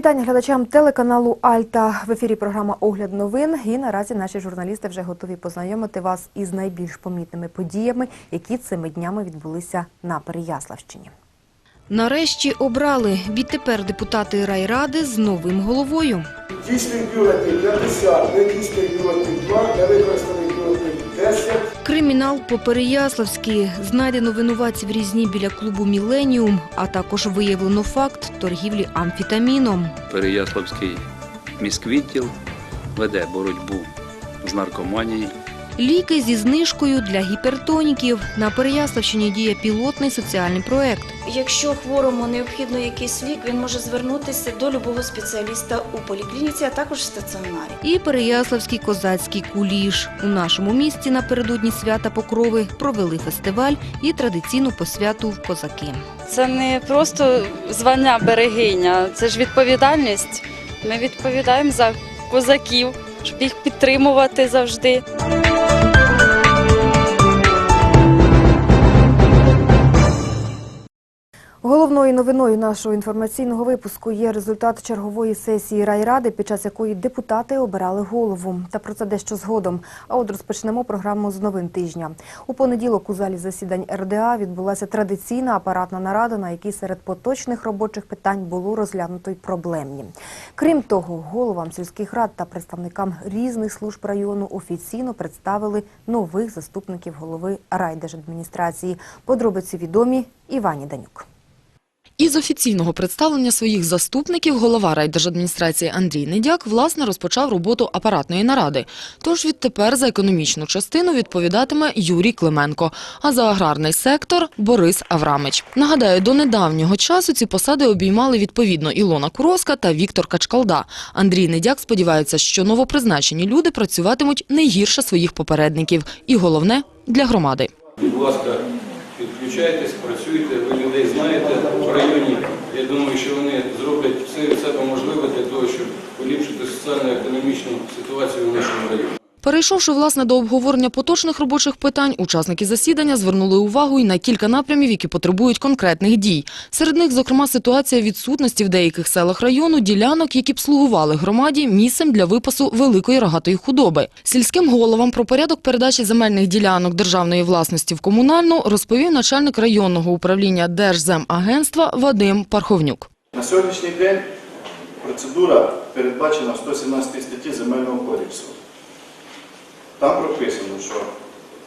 Вітання глядачам телеканалу Альта. В ефірі програма Огляд новин. І наразі наші журналісти вже готові познайомити вас із найбільш помітними подіями, які цими днями відбулися на Переяславщині. Нарешті обрали. Відтепер депутати райради з новим головою. Дійсний бюлетень 50, недійсний бюлетень 2, невикористаний бюлетень 10. Кримінал по Переяславськи. Знайдено винуватців різні біля клубу Міленіум, а також виявлено факт торгівлі амфітаміном. Переяславський міськвідділ веде боротьбу з наркоманією. Ліки зі знижкою для гіпертоніків. На Переяславщині діє пілотний соціальний проект. Якщо хворому необхідно якийсь лік, він може звернутися до любого спеціаліста у поліклініці, а також в стаціонарі. І Переяславський козацький куліш. У нашому місті напередодні свята Покрови провели фестиваль і традиційну посвяту в козаки. Це не просто звання берегиня, це ж відповідальність. Ми відповідаємо за козаків, щоб їх підтримувати завжди. Головною новиною нашого інформаційного випуску є результат чергової сесії райради, під час якої депутати обирали голову. Та про це дещо згодом. А от розпочнемо програму з новин тижня. У понеділок у залі засідань РДА відбулася традиційна апаратна нарада, на якій серед поточних робочих питань було розглянуто й проблемні. Крім того, головам сільських рад та представникам різних служб району офіційно представили нових заступників голови райдержадміністрації. Подробиці відомі Івані Данюк. Із офіційного представлення своїх заступників голова райдержадміністрації Андрій Недяк власне розпочав роботу апаратної наради. Тож відтепер за економічну частину відповідатиме Юрій Клименко, а за аграрний сектор – Борис Аврамич. Нагадаю, до недавнього часу ці посади обіймали відповідно Ілона Куроска та Віктор Качкалда. Андрій Недяк сподівається, що новопризначені люди працюватимуть не гірше своїх попередників. І головне – для громади. Будь ласка, підключайтесь, працюйте, ви людей знаєте в районі. Я думаю, що вони зроблять все від себе можливе для того, щоб поліпшити соціально-економічну ситуацію в нашому районі. Перейшовши власне до обговорення поточних робочих питань, учасники засідання звернули увагу і на кілька напрямів, які потребують конкретних дій. Серед них, зокрема, ситуація відсутності в деяких селах району ділянок, які б слугували громаді місцем для випасу великої рогатої худоби. Сільським головам про порядок передачі земельних ділянок державної власності в комунальну розповів начальник районного управління Держземагентства Вадим Парховнюк. На сьогоднішній день процедура передбачена в 117 статті Земельного кодексу. Там прописано, що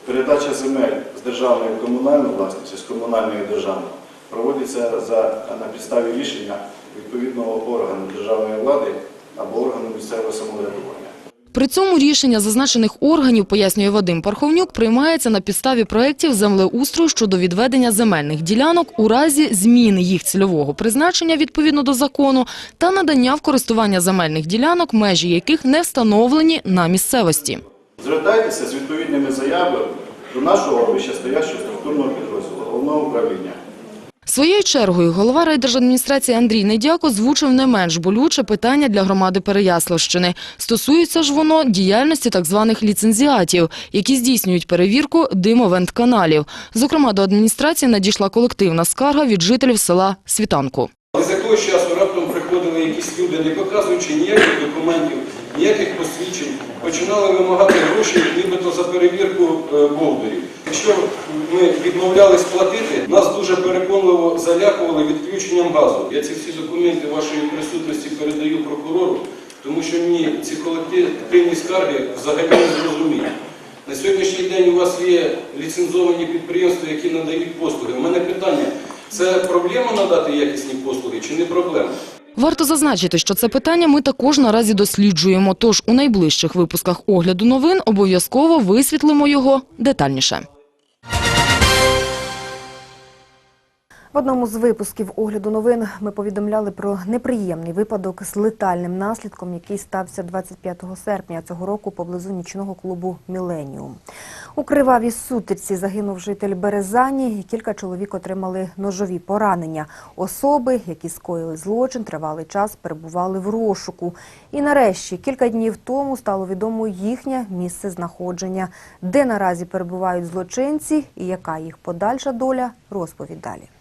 передача земель з державної в комунальну власність, з комунальної в державну, проводиться за, на підставі рішення відповідного органу державної влади або органу місцевого самоврядування. При цьому рішення зазначених органів, пояснює Вадим Парховнюк, приймається на підставі проєктів землеустрою щодо відведення земельних ділянок у разі зміни їх цільового призначення відповідно до закону та надання в користування земельних ділянок, межі яких не встановлені на місцевості. Звертайтеся з відповідними заявами до нашого вищестоящого структурного підрозділу, головного управління. Своєю чергою голова райдержадміністрації Андрій Недяк озвучив не менш болюче питання для громади Переяславщини. Стосується ж воно діяльності так званих ліцензіатів, які здійснюють перевірку димовент-каналів. Зокрема, до адміністрації надійшла колективна скарга від жителів села Світанку. З якогось часу раптом приходили якісь люди, не показуючи ніяких документів, ніяких посвідчень, починали вимагати гроші, нібито за перевірку е, бовдурів. Якщо ми відмовлялись платити, нас дуже переконливо залякували відключенням газу. Я ці всі документи вашої присутності передаю прокурору, тому що мені ці колективні скарги взагалі не зрозумілі. На сьогоднішній день у вас є ліцензовані підприємства, які надають послуги. У мене питання, це проблема надати якісні послуги чи не проблема? Варто зазначити, що це питання ми також наразі досліджуємо, тож у найближчих випусках огляду новин обов'язково висвітлимо його детальніше. В одному з випусків огляду новин ми повідомляли про неприємний випадок з летальним наслідком, який стався 25 серпня цього року поблизу нічного клубу Міленіум. У кривавій сутичці загинув житель Березані, і кілька чоловік отримали ножові поранення. Особи, які скоїли злочин, тривалий час перебували в розшуку. І нарешті, кілька днів тому стало відомо їхнє місце знаходження, де наразі перебувають злочинці і яка їх подальша доля, розповідь далі.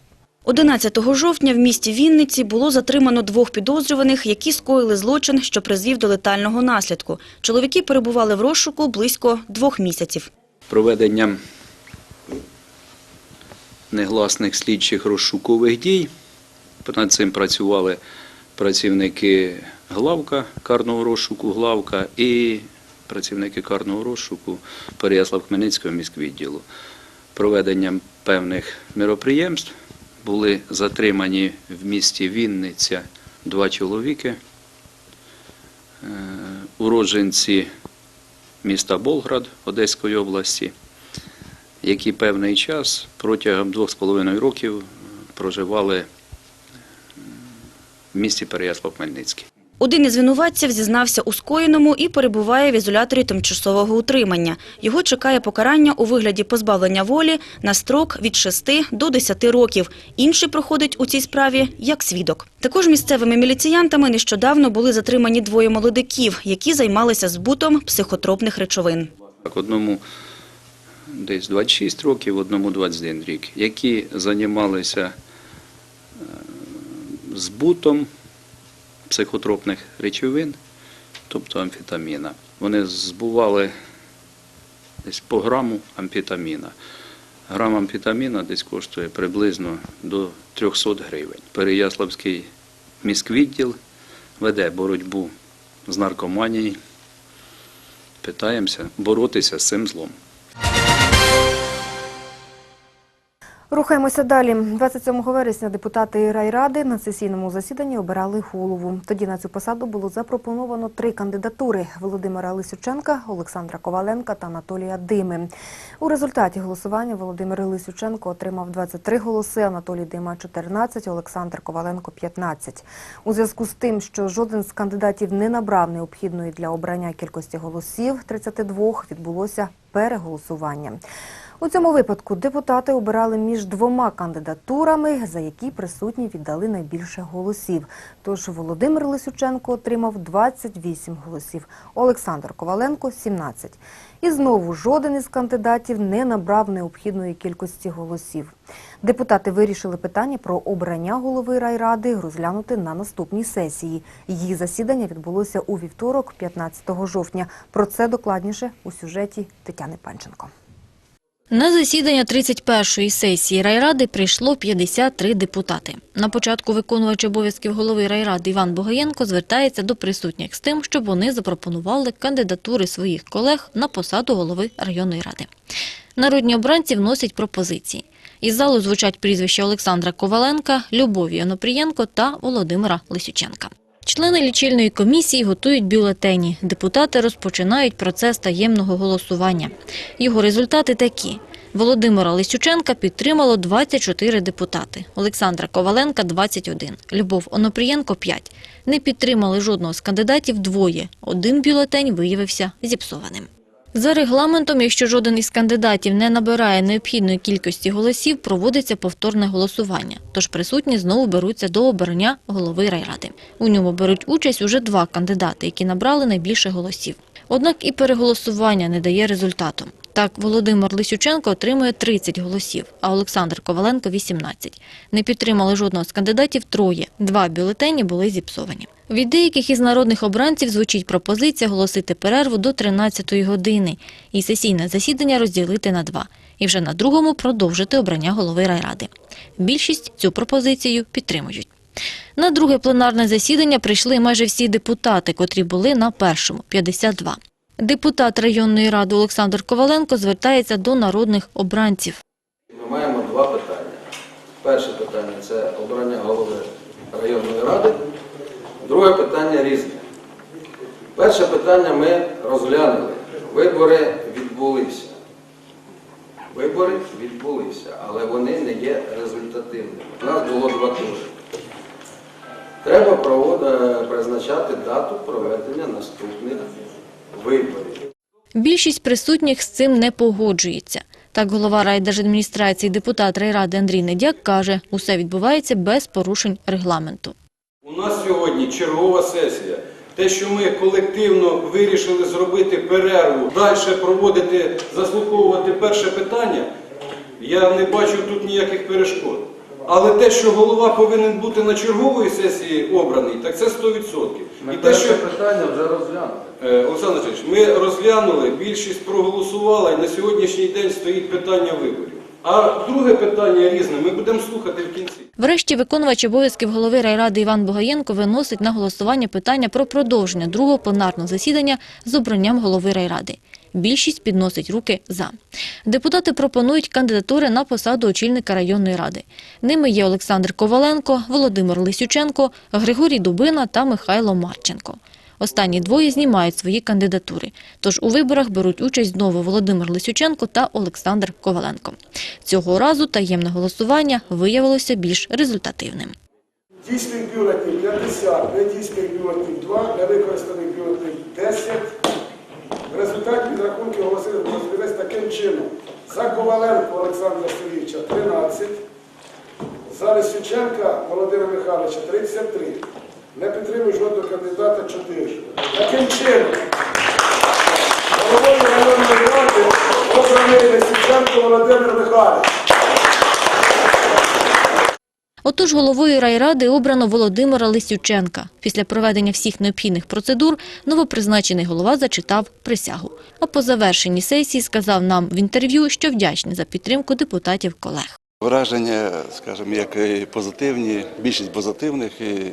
11 жовтня в місті Вінниці було затримано двох підозрюваних, які скоїли злочин, що призвів до летального наслідку. Чоловіки перебували в розшуку близько двох місяців. Проведенням негласних слідчих розшукових дій. Над цим працювали працівники главка карного розшуку главка і працівники карного розшуку Переяслав-Хмельницького міськвідділу. Проведенням певних міроприємств були затримані в місті Вінниця два чоловіки, е, уродженці міста Болград Одеської області, які певний час протягом двох з половиною років проживали в місті Переяслав-Хмельницький. Один із винуватців зізнався у скоєному і перебуває в ізоляторі тимчасового утримання. Його чекає покарання у вигляді позбавлення волі на строк від 6 до 10 років. Інший проходить у цій справі як свідок. Також місцевими міліціянтами нещодавно були затримані двоє молодиків, які займалися збутом психотропних речовин. Так, одному десь 26 років, одному 21 рік, які займалися е, збутом психотропних речовин, тобто амфетаміна. Вони збували десь по граму амфетаміна. Грам амфетаміна десь коштує приблизно до 300 гривень. Переяславський міськвідділ веде боротьбу з наркоманією. Питаємося боротися з цим злом. Рухаємося далі. 27 вересня депутати райради на сесійному засіданні обирали голову. Тоді на цю посаду було запропоновано три кандидатури – Володимира Лисюченка, Олександра Коваленка та Анатолія Дими. У результаті голосування Володимир Лисюченко отримав 23 голоси, Анатолій Дима – 14, Олександр Коваленко – 15. У зв'язку з тим, що жоден з кандидатів не набрав необхідної для обрання кількості голосів – 32, відбулося переголосування. У цьому випадку депутати обирали між двома кандидатурами, за які присутні віддали найбільше голосів. Тож Володимир Лисюченко отримав 28 голосів, Олександр Коваленко 17. І знову жоден із кандидатів не набрав необхідної кількості голосів. Депутати вирішили питання про обрання голови райради розглянути на наступній сесії. Її засідання відбулося у вівторок, 15 жовтня. Про це докладніше у сюжеті Тетяни Панченко. На засідання 31-ї сесії райради прийшло 53 депутати. На початку виконувач обов'язків голови райради Іван Богаєнко звертається до присутніх з тим, щоб вони запропонували кандидатури своїх колег на посаду голови районної ради. Народні обранці вносять пропозиції. Із залу звучать прізвища Олександра Коваленка, Любові Онопрієнко та Володимира Лисюченка. Члени лічильної комісії готують бюлетені. Депутати розпочинають процес таємного голосування. Його результати такі. Володимира Лисюченка підтримало 24 депутати, Олександра Коваленка – 21, Любов Онопрієнко – 5. Не підтримали жодного з кандидатів двоє. Один бюлетень виявився зіпсованим. За регламентом, якщо жоден із кандидатів не набирає необхідної кількості голосів, проводиться повторне голосування. Тож присутні знову беруться до обрання голови райради. У ньому беруть участь уже два кандидати, які набрали найбільше голосів. Однак і переголосування не дає результату. Так, Володимир Лисюченко отримує 30 голосів, а Олександр Коваленко – 18. Не підтримали жодного з кандидатів троє. Два бюлетені були зіпсовані. Від деяких із народних обранців звучить пропозиція оголосити перерву до 13-ї години і сесійне засідання розділити на два. І вже на другому продовжити обрання голови райради. Більшість цю пропозицію підтримують. На друге пленарне засідання прийшли майже всі депутати, котрі були на першому – 52. Депутат районної ради Олександр Коваленко звертається до народних обранців. Ми маємо два питання. Перше питання це обрання голови районної ради. Друге питання різне. Перше питання ми розглянули. Вибори відбулися. Вибори відбулися, але вони не є результативними. У нас було два тури. Треба е, призначати дату проведення наступних виборів. Більшість присутніх з цим не погоджується. Так голова райдержадміністрації депутат райради Андрій Недяк каже, усе відбувається без порушень регламенту. У нас сьогодні чергова сесія. Те, що ми колективно вирішили зробити перерву, далі проводити, заслуховувати перше питання, я не бачу тут ніяких перешкод. Але те, що голова повинен бути на чергової сесії обраний, так це 100%. І те, що питання вже розглянуто. Е, Олександр Васильович, ми розглянули, більшість проголосувала, і на сьогоднішній день стоїть питання виборів. А друге питання різне, ми будемо слухати в кінці. Врешті виконувач обов'язків голови райради Іван Бугаєнко виносить на голосування питання про продовження другого пленарного засідання з обранням голови райради. Більшість підносить руки «за». Депутати пропонують кандидатури на посаду очільника районної ради. Ними є Олександр Коваленко, Володимир Лисюченко, Григорій Дубина та Михайло Марченко. Останні двоє знімають свої кандидатури. Тож у виборах беруть участь знову Володимир Лисюченко та Олександр Коваленко. Цього разу таємне голосування виявилося більш результативним. Дійсних бюлетнів 50, недійсних бюлетнів 2, невикористаних бюлетнів 10. В результаті підрахунки розглядати таким чином. За Коваленко Олександра Сергійовича 13, за Лисюченка Володимира Михайловича 33. Не підтримує жодного кандидата 4. Таким чином, головою районної ради обраний Лисюченко Володимир Михайлович. Отож, головою райради обрано Володимира Лисюченка. Після проведення всіх необхідних процедур новопризначений голова зачитав присягу. А по завершенні сесії сказав нам в інтерв'ю, що вдячний за підтримку депутатів колег. Враження, скажімо, як і позитивні, більшість позитивних, і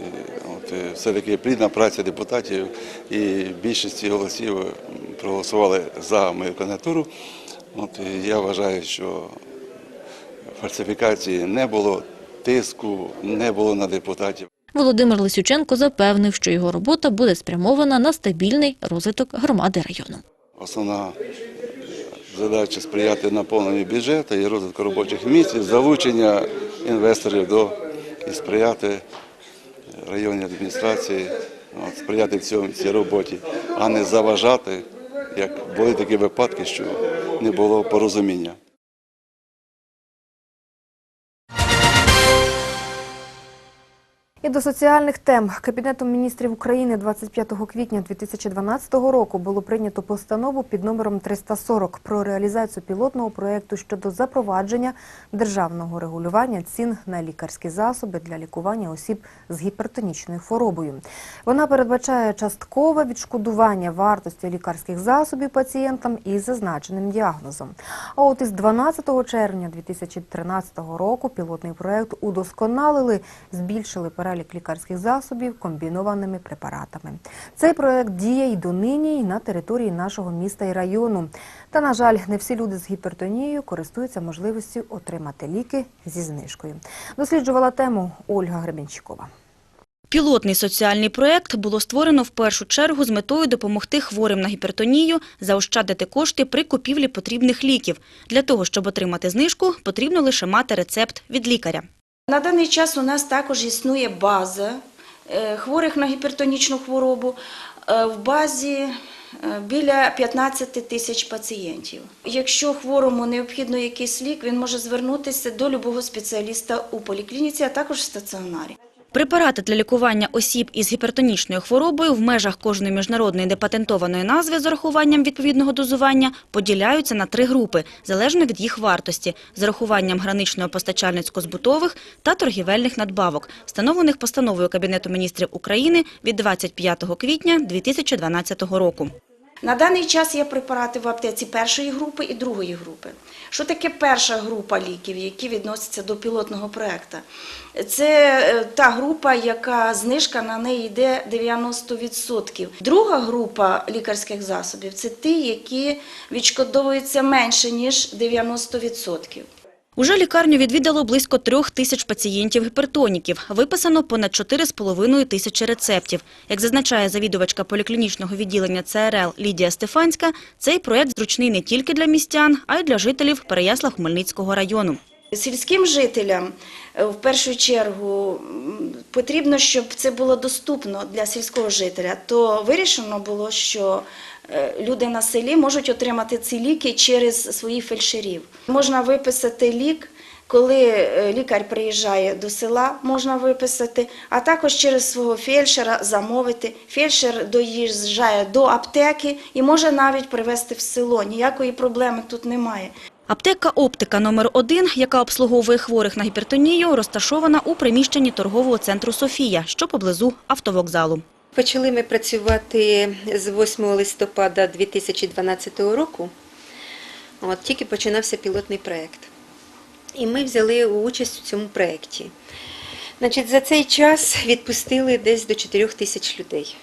от, все-таки плідна праця депутатів і більшість голосів проголосували за мою кандидатуру. От, я вважаю, що фальсифікації не було, тиску не було на депутатів. Володимир Лисюченко запевнив, що його робота буде спрямована на стабільний розвиток громади району. Основна задача сприяти наповненню бюджету і розвитку робочих місць, і залучення інвесторів до і сприяти районній адміністрації, от, сприяти цьому цій роботі, а не заважати, як були такі випадки, що не було порозуміння. І до соціальних тем Кабінетом міністрів України 25 квітня 2012 року було прийнято постанову під номером 340 про реалізацію пілотного проєкту щодо запровадження державного регулювання цін на лікарські засоби для лікування осіб з гіпертонічною хворобою. Вона передбачає часткове відшкодування вартості лікарських засобів пацієнтам із зазначеним діагнозом. А от із 12 червня 2013 року пілотний проєкт удосконалили, збільшили перелік лікарських засобів комбінованими препаратами. Цей проєкт діє й донині і на території нашого міста і району. Та, на жаль, не всі люди з гіпертонією користуються можливістю отримати ліки зі знижкою. Досліджувала тему Ольга Гребенщикова. Пілотний соціальний проект було створено в першу чергу з метою допомогти хворим на гіпертонію заощадити кошти при купівлі потрібних ліків. Для того, щоб отримати знижку, потрібно лише мати рецепт від лікаря. На даний час у нас також існує база е, хворих на гіпертонічну хворобу. Е, В базі е, біля 15 тисяч пацієнтів. Якщо хворому необхідно якийсь лік, він може звернутися до любого спеціаліста у поліклініці, а також в стаціонарі. Препарати для лікування осіб із гіпертонічною хворобою в межах кожної міжнародної депатентованої назви з урахуванням відповідного дозування поділяються на три групи, залежно від їх вартості, з урахуванням гранично-постачальницько-збутових та торгівельних надбавок, встановлених постановою Кабінету міністрів України від 25 квітня 2012 року. На даний час є препарати в аптеці першої групи і другої групи. Що таке перша група ліків, які відносяться до пілотного проекту? Це е, та група, яка знижка на неї йде 90%. Друга група лікарських засобів це ті, які відшкодовуються менше ніж 90%. Уже лікарню відвідало близько трьох тисяч пацієнтів-гіпертоніків. Виписано понад 4,5 тисячі рецептів. Як зазначає завідувачка поліклінічного відділення ЦРЛ Лідія Стефанська, цей проект зручний не тільки для містян, а й для жителів Переясла-Хмельницького району. Сільським жителям е, в першу чергу потрібно, щоб це було доступно для сільського жителя. То вирішено було, що люди на селі можуть отримати ці ліки через своїх фельдшерів. Можна виписати лік. Коли е, лікар приїжджає до села, можна виписати, а також через свого фельдшера замовити. Фельдшер доїжджає до аптеки і може навіть привезти в село. Ніякої проблеми тут немає. Аптека «Оптика номер 1 яка обслуговує хворих на гіпертонію, розташована у приміщенні торгового центру «Софія», що поблизу автовокзалу. Почали ми працювати з 8 листопада 2012 року. От, тільки починався пілотний проєкт. І ми взяли участь у цьому проєкті. Значить, за цей час відпустили десь до 4 тисяч людей.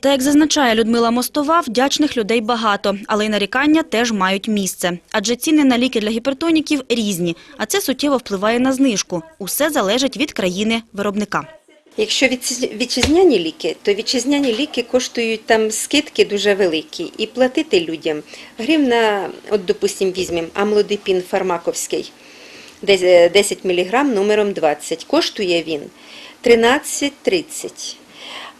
Та, як зазначає Людмила Мостова, вдячних людей багато, але й нарікання теж мають місце. Адже ціни на ліки для гіпертоніків різні, а це суттєво впливає на знижку. Усе залежить від країни-виробника. Якщо вітчиз- вітчизняні ліки, то вітчизняні ліки коштують там скидки дуже великі. І платити людям гривна, от, допустим, візьмемо амлодипін фармаковський, е, 10 мг номером 20. Коштує він 13,30.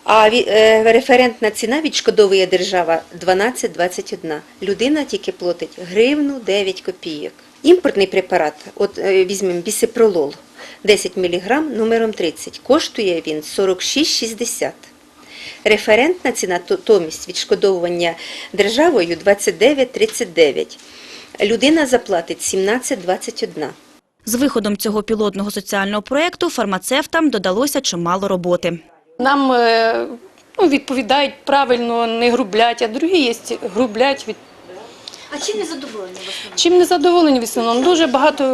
А е, референтна ціна відшкодовує держава 12,21. Людина тільки платить гривну 9 копійок. Імпортний препарат, от е, візьмемо бісипролол, 10 мг номером 30. Коштує він 46,60. Референтна ціна, то- томість відшкодовування державою 29,39. Людина заплатить 17,21. З виходом цього пілотного соціального проєкту фармацевтам додалося чимало роботи. Нам е, ну, відповідають правильно, не грублять, а другі є грублять. Від... А чим не задоволені в основному? Чим не задоволені в основному? Дуже багато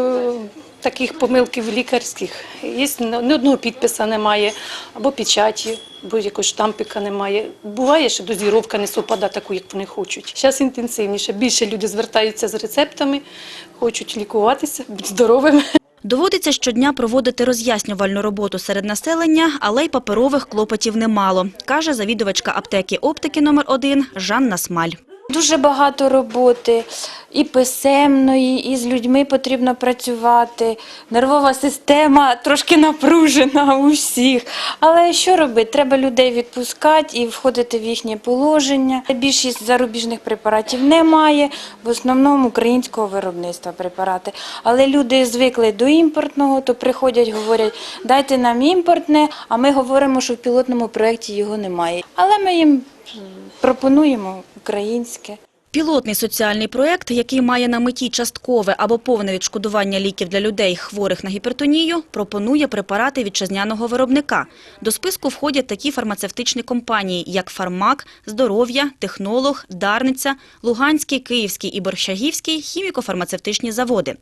таких помилків лікарських. Є ні одного підписа немає, або печаті, або якогось штампика немає. Буває, що дозіровка не совпадає таку, як вони хочуть. Зараз інтенсивніше. Більше люди звертаються з рецептами, хочуть лікуватися, бути здоровими. Доводиться щодня проводити роз'яснювальну роботу серед населення, але й паперових клопотів немало, каже завідувачка аптеки «Оптики номер 1 Жанна Смаль. Дуже багато роботи і писемної, і з людьми потрібно працювати. Нервова система трошки напружена у всіх. Але що робити? Треба людей відпускати і входити в їхнє положення. Більшість зарубіжних препаратів немає, в основному українського виробництва препарати. Але люди звикли до імпортного, то приходять, говорять, дайте нам імпортне, а ми говоримо, що в пілотному проєкті його немає. Але ми їм пропонуємо українське. Пілотний соціальний проєкт, який має на меті часткове або повне відшкодування ліків для людей, хворих на гіпертонію, пропонує препарати вітчизняного виробника. До списку входять такі фармацевтичні компанії, як «Фармак», «Здоров'я», «Технолог», «Дарниця», Луганський, Київський і Борщагівський хіміко-фармацевтичні заводи.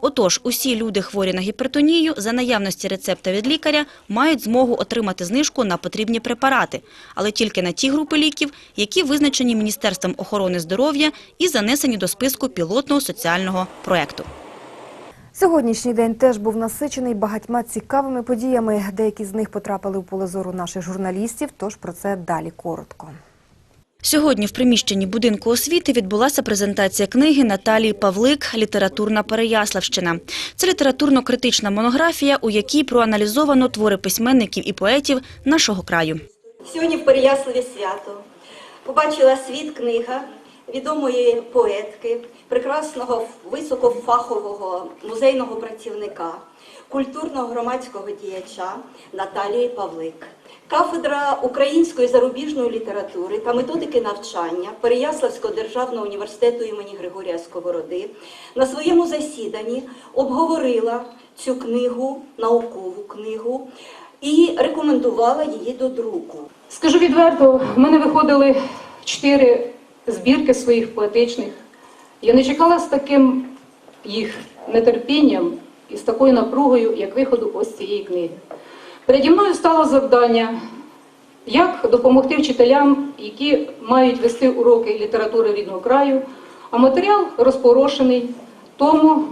Отож, усі люди, хворі на гіпертонію, за наявності рецепта від лікаря, мають змогу отримати знижку на потрібні препарати, але тільки на ті групи ліків, які визначені Міністерством охорони здоров'я і занесені до списку пілотного соціального проєкту. Сьогоднішній день теж був насичений багатьма цікавими подіями. Деякі з них потрапили у поле зору наших журналістів, тож про це далі коротко. Сьогодні в приміщенні будинку освіти відбулася презентація книги Наталії Павлик «Літературна Переяславщина». Це літературно-критична монографія, у якій проаналізовано твори письменників і поетів нашого краю. Сьогодні в Переяславі свято. Побачила світ книга відомої поетки, прекрасного високофахового музейного працівника, культурного громадського діяча Наталії Павлик. Кафедра української зарубіжної літератури та методики навчання Переяславського державного університету імені Григорія Сковороди на своєму засіданні обговорила цю книгу, наукову книгу, і рекомендувала її до друку. Скажу відверто, в мене виходили чотири збірки своїх поетичних. Я не чекала з таким їх нетерпінням і з такою напругою, як виходу ось цієї книги. Переді мною стало завдання, як допомогти вчителям, які мають вести уроки літератури рідного краю, а матеріал розпорошений. Тому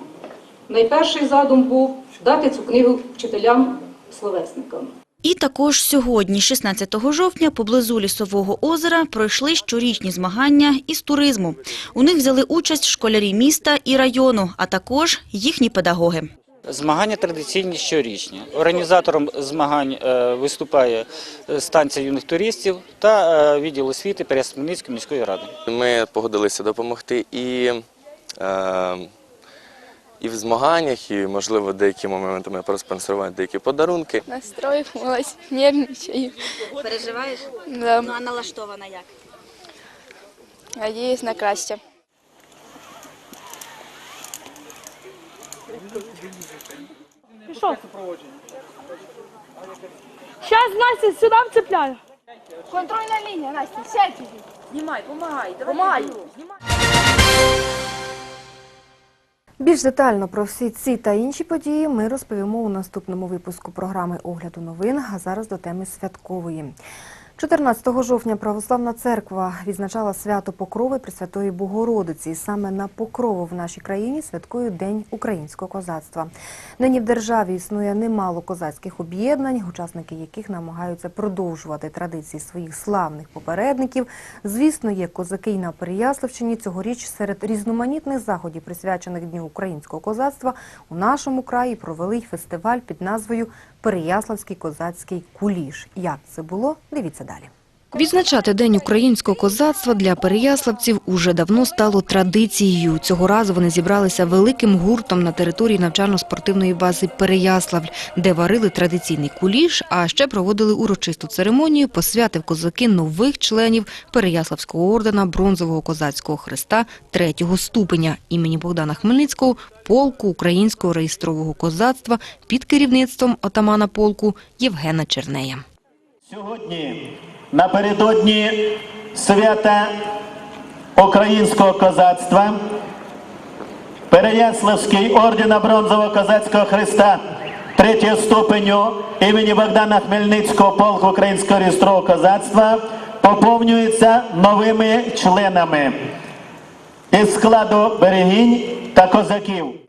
найперший задум був дати цю книгу вчителям-словесникам. І також сьогодні, 16 жовтня, поблизу Лісового озера пройшли щорічні змагання із туризму. У них взяли участь школярі міста і району, а також їхні педагоги. Змагання традиційні щорічні. Організатором змагань е, виступає е, станція юних туристів та е, відділ освіти Переяславницької міської ради. Ми погодилися допомогти і, е, і в змаганнях, і, можливо, деякі моменти ми проспонсорувати деякі подарунки. Настроїлась, нервничаю. Переживаєш? Да. Ну, а налаштована як? Надіюсь на краще. Пішов. Сейчас Настя сюди вцепляю. Контрольна лінія, Настя, сядь. Знімай, помагай, давай. Більш детально про всі ці та інші події ми розповімо у наступному випуску програми огляду новин. А зараз до теми святкової. 14 жовтня Православна церква відзначала свято Покрови Пресвятої Богородиці. І саме на Покрову в нашій країні святкують День українського козацтва. Нині в державі існує немало козацьких об'єднань, учасники яких намагаються продовжувати традиції своїх славних попередників. Звісно, є козаки й на Переяславщині. Цьогоріч серед різноманітних заходів, присвячених Дню українського козацтва, у нашому краї провели й фестиваль під назвою Переяславський козацький куліш. Як це було? Дивіться далі. Відзначати День українського козацтва для переяславців уже давно стало традицією. Цього разу вони зібралися великим гуртом на території навчально-спортивної бази Переяславль, де варили традиційний куліш, а ще проводили урочисту церемонію посвяти в козаки нових членів Переяславського ордена Бронзового козацького хреста третього ступеня імені Богдана Хмельницького полку українського реєстрового козацтва під керівництвом отамана полку Євгена Чернея. Сьогодні напередодні свята українського козацтва Переяславський ордена Бронзового козацького хреста третього ступеню імені Богдана Хмельницького полку українського реєстрового козацтва поповнюється новими членами із складу берегінь та козаків.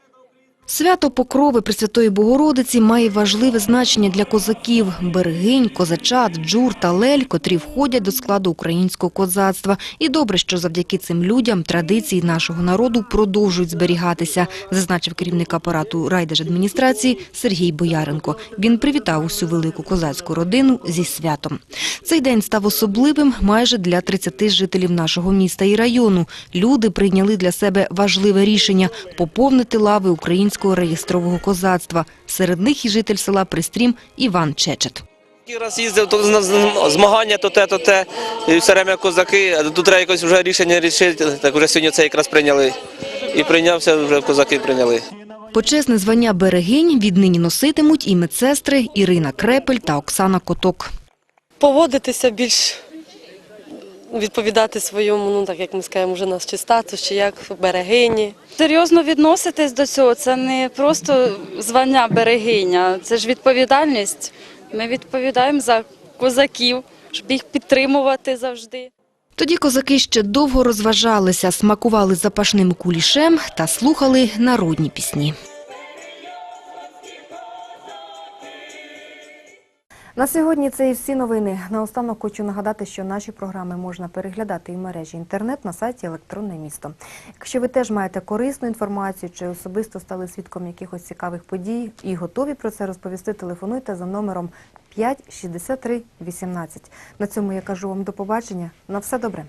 Свято Покрови Пресвятої Богородиці має важливе значення для козаків – берегинь, козачат, джур та лель, котрі входять до складу українського козацтва. І добре, що завдяки цим людям традиції нашого народу продовжують зберігатися, зазначив керівник апарату райдержадміністрації Сергій Бояренко. Він привітав усю велику козацьку родину зі святом. Цей день став особливим майже для 30 жителів нашого міста і району. Люди прийняли для себе важливе рішення – поповнити лави українського реєстрового козацтва. Серед них і житель села Пристрім Іван Чечет. Раз їздив, то на змагання, то те, то те, і все время козаки, а тут треба якось вже рішення рішити, так вже сьогодні це якраз прийняли. І прийнявся, вже козаки прийняли. Почесне звання берегинь віднині носитимуть і медсестри Ірина Крепель та Оксана Коток. поводитися більш відповідати своєму, ну так як ми скажемо, вже нас чи статус, чи як берегині. Серйозно відноситись до цього, це не просто звання берегиня, це ж відповідальність. Ми відповідаємо за козаків, щоб їх підтримувати завжди. Тоді козаки ще довго розважалися, смакували запашним кулішем та слухали народні пісні. На сьогодні це і всі новини. Наостанок хочу нагадати, що наші програми можна переглядати і в мережі інтернет на сайті Електронне місто. Якщо ви теж маєте корисну інформацію чи особисто стали свідком якихось цікавих подій і готові про це розповісти, телефонуйте за номером 5 63 18. На цьому я кажу вам до побачення. На все добре.